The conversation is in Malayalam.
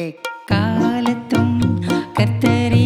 എക്കാലത്തും കർത്തരെ